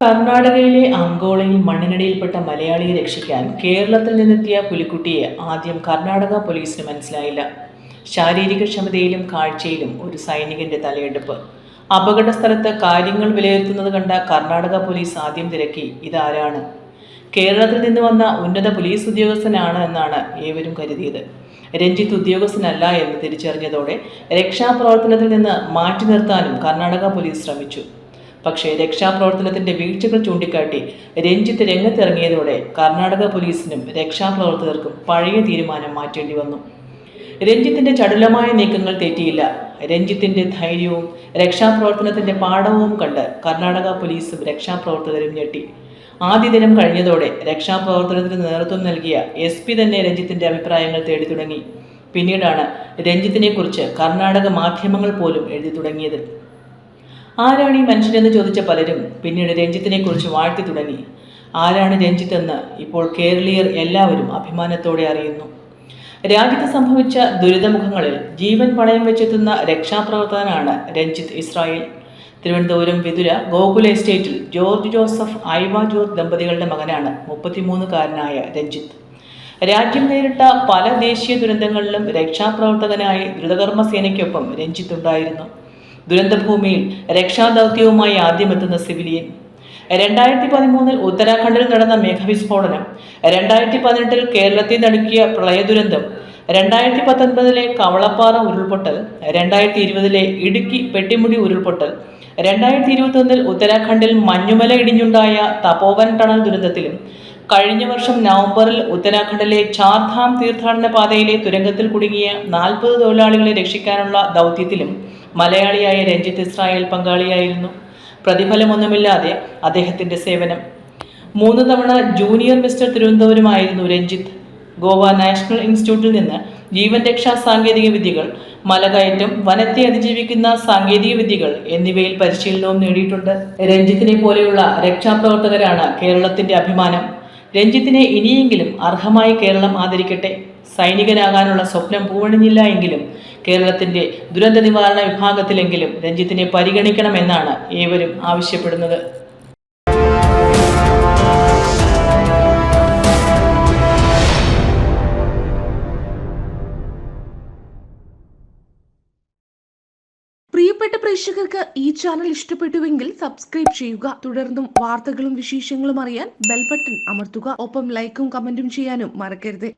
കർണാടകയിലെ അങ്കോളയിൽ മണ്ണിനടിയിൽപ്പെട്ട മലയാളിയെ രക്ഷിക്കാൻ കേരളത്തിൽ നിന്നെത്തിയ പുലിക്കുട്ടിയെ ആദ്യം കർണാടക പോലീസിന് മനസ്സിലായില്ല. ശാരീരിക ക്ഷമതയിലും കാഴ്ചയിലും ഒരു സൈനികന്റെ തലയെടുപ്പ്. അപകട സ്ഥലത്ത് കാര്യങ്ങൾ വിലയിരുത്തുന്നത് കണ്ട കർണാടക പോലീസ് ആദ്യം തിരക്കി ഇതാരാണ്? കേരളത്തിൽ നിന്ന് വന്ന ഉന്നത പോലീസ് ഉദ്യോഗസ്ഥനാണ് എന്നാണ് ഏവരും കരുതിയത്. രഞ്ജിത്ത് ഉദ്യോഗസ്ഥനല്ല എന്ന് തിരിച്ചറിഞ്ഞതോടെ രക്ഷാപ്രവർത്തനത്തിൽ നിന്ന് മാറ്റി നിർത്താനും കർണാടക പോലീസ് ശ്രമിച്ചു. പക്ഷേ രക്ഷാപ്രവർത്തനത്തിന്റെ വീഴ്ചകൾ ചൂണ്ടിക്കാട്ടി രഞ്ജിത്ത് രംഗത്തിറങ്ങിയതോടെ കർണാടക പോലീസിനും രക്ഷാപ്രവർത്തകർക്കും പഴയ തീരുമാനം മാറ്റേണ്ടി വന്നു. രഞ്ജിത്തിന്റെ ചടുലമായ നീക്കങ്ങൾ തെറ്റിയില്ല. രഞ്ജിത്തിന്റെ ധൈര്യവും രക്ഷാപ്രവർത്തനത്തിന്റെ പാഠവും കണ്ട് കർണാടക പോലീസും രക്ഷാപ്രവർത്തകരും ഞെട്ടി. ആദ്യ ദിനം കഴിഞ്ഞതോടെ രക്ഷാപ്രവർത്തനത്തിന് നേതൃത്വം നൽകിയ എസ് പി തന്നെ രഞ്ജിത്തിന്റെ അഭിപ്രായങ്ങൾ തേടി തുടങ്ങി. പിന്നീടാണ് രഞ്ജിത്തിനെക്കുറിച്ച് കർണാടക മാധ്യമങ്ങൾ പോലും എഴുതി തുടങ്ങിയത്. ആരാണ് ഈ മനുഷ്യനെന്ന് ചോദിച്ച പലരും പിന്നീട് രഞ്ജിത്തിനെ കുറിച്ച് വാഴ്ത്തി തുടങ്ങി. ആരാണ് രഞ്ജിത്ത് എന്ന് ഇപ്പോൾ കേരളീയർ എല്ലാവരും അഭിമാനത്തോടെ അറിയുന്നു. രാജ്യത്ത് സംഭവിച്ച ദുരിതമുഖങ്ങളിൽ ജീവൻ പണയം വെച്ചെത്തുന്ന രക്ഷാപ്രവർത്തകനാണ് രഞ്ജിത്ത് ഇസ്രായേൽ. തിരുവനന്തപുരം വിതുര ഗോകുല എസ്റ്റേറ്റിൽ ജോർജ് ജോസഫ് ഐവ ജോർജ് ദമ്പതികളുടെ മകനാണ് മുപ്പത്തിമൂന്നുകാരനായ രഞ്ജിത്ത്. രാജ്യം നേരിട്ട പല ദേശീയ ദുരന്തങ്ങളിലും രക്ഷാപ്രവർത്തകനായി ദ്രുതകർമ്മ സേനയ്ക്കൊപ്പം രഞ്ജിത്ത് ഉണ്ടായിരുന്നു. ദുരന്തഭൂമിയിൽ രക്ഷാദൗത്യവുമായി ആദ്യമെത്തുന്ന സിവിലിയൻ. രണ്ടായിരത്തി പതിമൂന്നിൽ ഉത്തരാഖണ്ഡിൽ നടന്ന മേഘവിസ്ഫോടനം. രണ്ടായിരത്തി പതിനെട്ടിൽ കേരളത്തിൽ നടുക്കിയ പ്രളയദുരന്തം. രണ്ടായിരത്തി പത്തൊൻപതിലെ കവളപ്പാറ ഉരുൾപൊട്ടൽ. രണ്ടായിരത്തി ഇരുപതിലെ ഇടുക്കി പെട്ടിമുടി ഉരുൾപൊട്ടൽ. രണ്ടായിരത്തി ഇരുപത്തൊന്നിൽ ഉത്തരാഖണ്ഡിൽ മഞ്ഞുമല ഇടിഞ്ഞുണ്ടായ തപോവൻ ടണൽ ദുരന്തത്തിലും. കഴിഞ്ഞ വർഷം നവംബറിൽ ഉത്തരാഖണ്ഡിലെ ചാർധാം തീർത്ഥാടന പാതയിലെ തുരങ്കത്തിൽ കുടുങ്ങിയ നാൽപ്പത് തൊഴിലാളികളെ രക്ഷിക്കാനുള്ള ദൗത്യത്തിലും മലയാളിയായ രഞ്ജിത്ത് ഇസ്രായേൽ പങ്കാളിയായിരുന്നു. പ്രതിഫലമൊന്നുമില്ലാതെ അദ്ദേഹത്തിന്റെ സേവനം. മൂന്ന് തവണ ജൂനിയർ മിസ്റ്റർ തിരുവനന്തപുരമായിരുന്നു രഞ്ജിത്ത്. ഗോവ നാഷണൽ ഇൻസ്റ്റിറ്റ്യൂട്ടിൽ നിന്ന് ജീവൻ രക്ഷാ സാങ്കേതിക വിദ്യകൾ മലകയറ്റം വനത്തെ അതിജീവിക്കുന്ന സാങ്കേതിക വിദ്യകൾ എന്നിവയിൽ പരിശീലനവും നേടിയിട്ടുണ്ട്. രഞ്ജിത്തിനെ പോലെയുള്ള രക്ഷാപ്രവർത്തകരാണ് കേരളത്തിന്റെ അഭിമാനം. രഞ്ജിത്തിനെ ഇനിയെങ്കിലും അർഹമായി കേരളം ആദരിക്കട്ടെ. സൈനികനാകാനുള്ള സ്വപ്നം പൂവണിഞ്ഞില്ല എങ്കിലും കേരളത്തിന്റെ ദുരന്ത നിവാരണ വിഭാഗത്തിലെങ്കിലും രഞ്ജിത്തിനെ പരിഗണിക്കണമെന്നാണ് ഏവരും ആവശ്യപ്പെടുന്നത്. പ്രിയപ്പെട്ട പ്രേക്ഷകർക്ക് ഈ ചാനൽ ഇഷ്ടപ്പെട്ടുവെങ്കിൽ സബ്സ്ക്രൈബ് ചെയ്യുക. തുടർന്നും വാർത്തകളും വിശേഷങ്ങളും അറിയാൻ ബെൽ ബട്ടൺ അമർത്തുക. ഒപ്പം ലൈക്കും കമന്റും ചെയ്യാനും മറക്കരുത്.